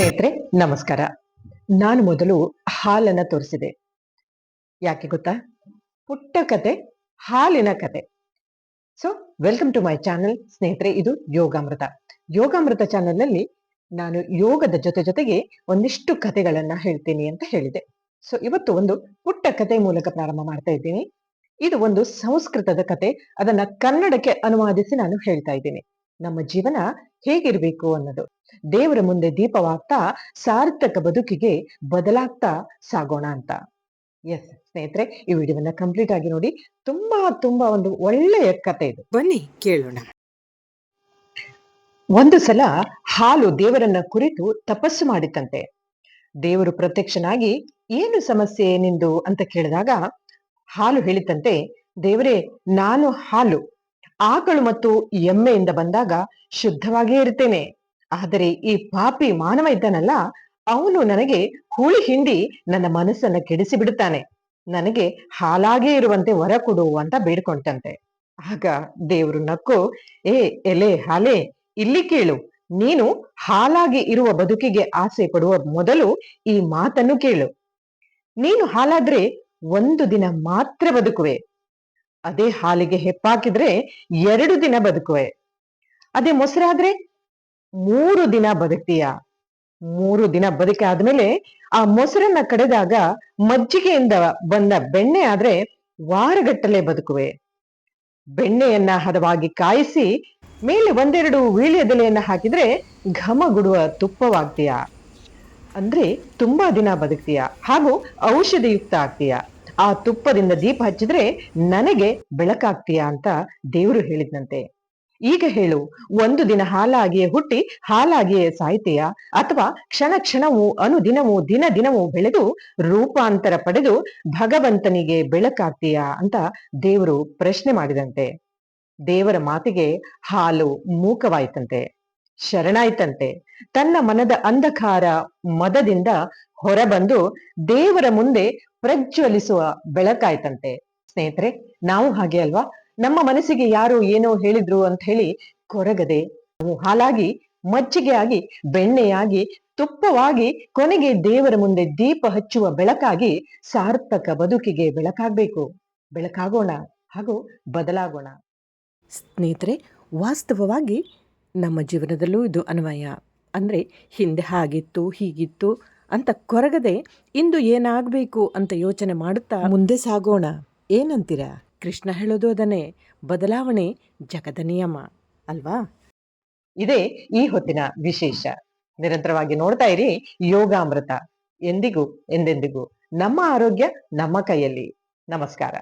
ಸ್ನೇಹಿತರೆ, ನಮಸ್ಕಾರ. ನಾನು ಮೊದಲು ಹಾಲನ್ನ ತೋರಿಸಿದೆ. ಯಾಕೆ ಗೊತ್ತಾ? ಪುಟ್ಟ ಕತೆ, ಹಾಲಿನ ಕತೆ. So welcome to my channel ಸ್ನೇಹಿತರೆ, ಇದು ಯೋಗಾಮೃತ. ಯೋಗಾಮೃತ ಚಾನೆಲ್ನಲ್ಲಿ ನಾನು ಯೋಗದ ಜೊತೆ ಜೊತೆಗೆ ಒಂದಿಷ್ಟು ಕತೆಗಳನ್ನ ಹೇಳ್ತೀನಿ ಅಂತ ಹೇಳಿದೆ. ಸೊ ಇವತ್ತು ಒಂದು ಪುಟ್ಟ ಕತೆ ಮೂಲಕ ಪ್ರಾರಂಭ ಮಾಡ್ತಾ ಇದ್ದೀನಿ. ಇದು ಒಂದು ಸಂಸ್ಕೃತದ ಕತೆ. ಅದನ್ನ ಕನ್ನಡಕ್ಕೆ ಅನುವಾದಿಸಿ ನಾನು ಹೇಳ್ತಾ ಇದ್ದೀನಿ. ನಮ್ಮ ಜೀವನ ಹೇಗಿರ್ಬೇಕು ಅನ್ನೋದು. ದೇವರ ಮುಂದೆ ದೀಪವಾಗ್ತಾ ಸಾರ್ಥಕ ಬದುಕಿಗೆ ಬದಲಾಗ್ತಾ ಸಾಗೋಣ ಅಂತ. ಎಸ್ ಸ್ನೇಹಿತರೆ ಈ ವಿಡಿಯೋವನ್ನ ಕಂಪ್ಲೀಟ್ ಆಗಿ ನೋಡಿ. ತುಂಬಾ ತುಂಬಾ ಒಂದು ಒಳ್ಳೆಯ ಕತೆ ಇದು. ಬನ್ನಿ ಕೇಳೋಣ. ಒಂದು ಸಲ ಹಾಲು ದೇವರನ್ನ ಕುರಿತು ತಪಸ್ಸು ಮಾಡಿತಂತೆ. ದೇವರು ಪ್ರತ್ಯಕ್ಷನಾಗಿ ಏನು ಸಮಸ್ಯೆ ನಿಂದು? ಅಂತ ಕೇಳಿದಾಗ ಹಾಲು ಹೇಳಿತಂತೆ ದೇವರೇ ನಾನು ಹಾಲು. ಆಕಳು ಮತ್ತು ಎಮ್ಮೆಯಿಂದ ಬಂದಾಗ ಶುದ್ಧವಾಗಿಯೇ ಇರ್ತೇನೆ. ಆದರೆ ಈ ಪಾಪಿ ಮಾನವ ಇದ್ದಾನಲ್ಲ, ಅವನು ನನಗೆ ಹುಳಿ ಹಿಂಡಿ ನನ್ನ ಮನಸ್ಸನ್ನ ಕೆಡಿಸಿ ಬಿಡುತ್ತಾನೆ. ನನಗೆ ಹಾಲಾಗೇ ಇರುವಂತೆ ವರ ಕೊಡು ಅಂತ ಬೇಡ್ಕೊಂಡಂತೆ. ಆಗ ದೇವರು ನಕ್ಕು, ಏ, ಎಲೆ, ಹಾಲೆ, ಇಲ್ಲಿ ಕೇಳು. ನೀನು ಹಾಲಾಗಿ ಇರುವ ಬದುಕಿಗೆ ಆಸೆ ಪಡುವ ಮೊದಲು ಈ ಮಾತನ್ನು ಕೇಳು. ನೀನು ಹಾಲಾದ್ರೆ ಒಂದು ದಿನ ಮಾತ್ರ ಬದುಕುವೆ. ಅದೇ ಹಾಲಿಗೆ ಹೆಪ್ಪಾಕಿದ್ರೆ ಎರಡು ದಿನ ಬದುಕುವೆ. ಅದೇ ಮೊಸರಾದ್ರೆ ಮೂರು ದಿನ ಬದುಕ್ತೀಯ? ಮೂರು ದಿನ ಬದುಕಿ ಆದ್ಮೇಲೆ ಆ ಮೊಸರನ್ನ ಕಡೆದಾಗ ಮಜ್ಜಿಗೆಯಿಂದ ಬಂದ ಬೆಣ್ಣೆ ಆದ್ರೆ ವಾರಗಟ್ಟಲೆ ಬದುಕುವೆ. ಬೆಣ್ಣೆಯನ್ನ ಹದವಾಗಿ ಕಾಯಿಸಿ ಮೇಲೆ ಒಂದೆರಡು ವೀಳ್ಯದೆಲೆಯನ್ನ ಹಾಕಿದ್ರೆ ಘಮಗುಡುವ ತುಪ್ಪವಾಗ್ತೀಯ? ಅಂದ್ರೆ ತುಂಬಾ ದಿನ ಬದುಕ್ತೀಯ? ಹಾಗೂ ಔಷಧಿಯುಕ್ತ ಆಗ್ತೀಯ? ಆ ತುಪ್ಪದಿಂದ ದೀಪ ಹಚ್ಚಿದ್ರೆ ನನಗೆ ಬೆಳಕಾಗ್ತೀಯಾ ಅಂತ ದೇವರು ಹೇಳಿದ್ನಂತೆ. ಈಗ ಹೇಳು, ಒಂದು ದಿನ ಹಾಲಾಗಿಯೇ ಹುಟ್ಟಿ ಹಾಲಾಗಿಯೇ ಸಾಯ್ತೀಯಾ? ಅಥವಾ ಕ್ಷಣ ಕ್ಷಣವೂ ಅನುದಿನವೂ ದಿನ ದಿನವೂ ಬೆಳೆದು ರೂಪಾಂತರ ಪಡೆದು ಭಗವಂತನಿಗೆ ಬೆಳಕಾಗ್ತೀಯ ಅಂತ ದೇವರು ಪ್ರಶ್ನೆ ಮಾಡಿದಂತೆ. ದೇವರ ಮಾತಿಗೆ ಹಾಲು ಮೂಕವಾಯ್ತಂತೆ, ಶರಣಾಯ್ತಂತೆ. ತನ್ನ ಮನದ ಅಂಧಕಾರ ಮದದಿಂದ ಹೊರಬಂದು ದೇವರ ಮುಂದೆ ಪ್ರಜ್ವಲಿಸುವ ಬೆಳಕಾಯ್ತಂತೆ ಸ್ನೇಹಿತರೆ. ನಾವು ಹಾಗೆ ಅಲ್ವಾ? ನಮ್ಮ ಮನಸ್ಸಿಗೆ ಯಾರು ಏನೋ ಹೇಳಿದ್ರು ಅಂತ ಹೇಳಿ ಕೊರಗದೆ ನಾವು ಹಾಲಾಗಿ, ಮಜ್ಜಿಗೆ ಆಗಿ, ಬೆಣ್ಣೆಯಾಗಿ, ತುಪ್ಪವಾಗಿ, ಕೊನೆಗೆ ದೇವರ ಮುಂದೆ ದೀಪ ಹಚ್ಚುವ ಬೆಳಕಾಗಿ ಸಾರ್ಥಕ ಬದುಕಿಗೆ ಬೆಳಕಾಗಬೇಕು. ಬೆಳಕಾಗೋಣ ಹಾಗೂ ಬದಲಾಗೋಣ. ಸ್ನೇಹಿತರೆ, ವಾಸ್ತವವಾಗಿ ನಮ್ಮ ಜೀವನದಲ್ಲೂ ಇದು ಅನ್ವಯ. ಅಂದರೆ ಹಿಂದೆ ಹಾಗಿತ್ತು, ಹೀಗಿತ್ತು ಅಂತ ಕೊರಗದೆ ಇಂದು ಏನಾಗಬೇಕು ಅಂತ ಯೋಚನೆ ಮಾಡುತ್ತಾ ಮುಂದೆ ಸಾಗೋಣ. ಏನಂತೀರಾ? ಕೃಷ್ಣ ಹೇಳೋದು ಅದನ್ನೇ. ಬದಲಾವಣೆ ಜಗದ ನಿಯಮ. ಅಲ್ವಾ? ಇದೇ ಈ ಹೊತ್ತಿನ ವಿಶೇಷ. ನಿರಂತರವಾಗಿ ನೋಡ್ತಾ ಇರಿ ಯೋಗಾಮೃತ. ಎಂದಿಗೂ, ಎಂದೆಂದಿಗೂ. ನಮ್ಮ ಆರೋಗ್ಯ ನಮ್ಮ ಕೈಯಲ್ಲಿ. ನಮಸ್ಕಾರ.